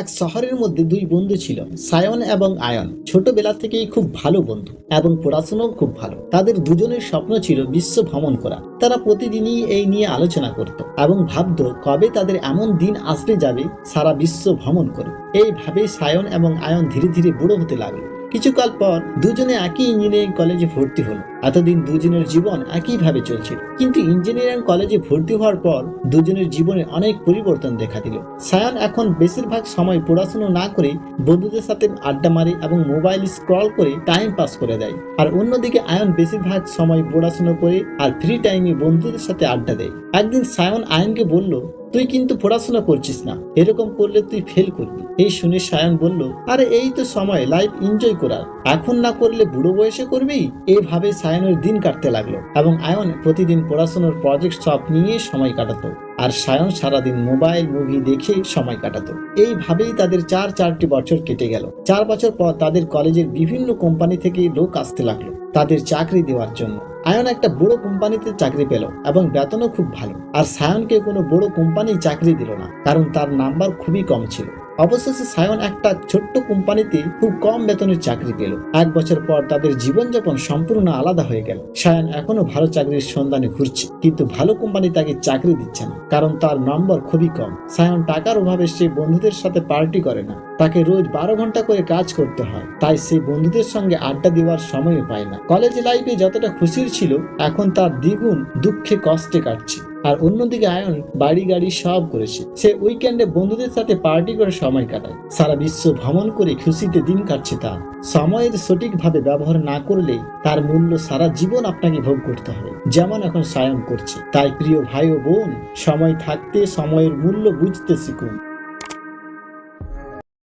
এক শহরের মধ্যে দুই বন্ধু ছিল, সায়ন এবং আয়ন। ছোটবেলা থেকেই খুব ভালো বন্ধু এবং পড়াশোনাও খুব ভালো। তাদের দুজনের স্বপ্ন ছিল বিশ্ব ভ্রমণ করা। তারা প্রতিদিনই এই নিয়ে আলোচনা করত এবং ভাবত, কবে তাদের এমন দিন আসবে যাবে সারা বিশ্ব ভ্রমণ করে এইভাবে সায়ন এবং আয়ন ধীরে ধীরে বড় হতে লাগল। কিছুকাল পর দুজনে একই ইঞ্জিনিয়ারিং কলেজে ভর্তি হলো। এতদিন দুজনের জীবন একইভাবে চলছিল। কিন্তু ইঞ্জিনিয়ারিং কলেজে ভর্তি হওয়ার পর দুজনের জীবনে অনেক পরিবর্তন দেখা দিল। সায়ান এখন বেশিরভাগ সময় পড়াশোনা না করে বন্ধুদের সাথে আড্ডা মারে এবং মোবাইল স্ক্রল করে টাইম পাস করে দেয়। আর অন্যদিকে আয়ন বেশিরভাগ সময় পড়াশোনা করে আর ফ্রি টাইমে বন্ধুদের সাথে আড্ডা দেয়। একদিন সায়ন আয়নকে বলল তুই কিন্তু পড়াশোনা করছিস না। এরকম করলে তুই ফেল করবি। এই শুনে সায়ন বলল, আরে, এই তো সময় লাইফ এনজয় করার। এখন না করলে বুড়ো বয়সে করবি? এইভাবে সায়নের দিন কাটতে লাগল এবং আয়ন প্রতিদিন পড়াশোনার প্রজেক্ট সব নিয়ে সময় কাটাতো। আর সায়ন সারাদিন মোবাইল মুভি দেখে সময় কাটাতো। এইভাবেই তাদের চার চারটি বছর কেটে গেল। চার বছর পর তাদের কলেজের বিভিন্ন কোম্পানি থেকে লোক আসতে লাগল। তাদের চাকরি দেওয়ার জন্য। আয়ন একটা বড় কোম্পানিতে চাকরি পেল এবং বেতনও খুব ভালো। আর সায়নকে কোনো বড় কোম্পানি চাকরি দিল না, কারণ তার নাম্বার খুবই কম ছিল। অবশেষে সায়ন একটা ছোট্ট কোম্পানিতে খুব কম বেতনের চাকরি পেল। এক বছর পর তাদের জীবনযাপন সম্পূর্ণ আলাদা হয়ে গেল। সায়ন এখনও ভালো চাকরির সন্ধানে ঘুরছে, কিন্তু ভালো কোম্পানি তাকে চাকরি দিচ্ছে না, কারণ তার নম্বর খুবই কম। সায়ন টাকার অভাবে সে বন্ধুদের সাথে পার্টি করে না। তাকে রোজ বারো ঘণ্টা করে কাজ করতে হয়, তাই সে বন্ধুদের সঙ্গে আড্ডা দেওয়ার সময় পায় না। কলেজ লাইফে যতটা খুশির ছিল, এখন তার দ্বিগুণ দুঃখে কষ্টে কাটছে। আর অন্যদিকে আয়ন বাড়ি গাড়ি সব করেছে। সে উইকেন্ডে বন্ধুদের সাথে পার্টি করে সময় কাটায়। সারা বিশ্ব ভ্রমণ করে খুশিতে দিন কাটছে তার। সময়ের সঠিকভাবে ব্যবহার না করলে তার মূল্য সারা জীবন আপনাকে ভোগ করতে হবে। যেমন এখন সায়ন করছে। তাই প্রিয় ভাই ও বোন, সময় থাকতে সময়ের মূল্য বুঝতে শিখুন।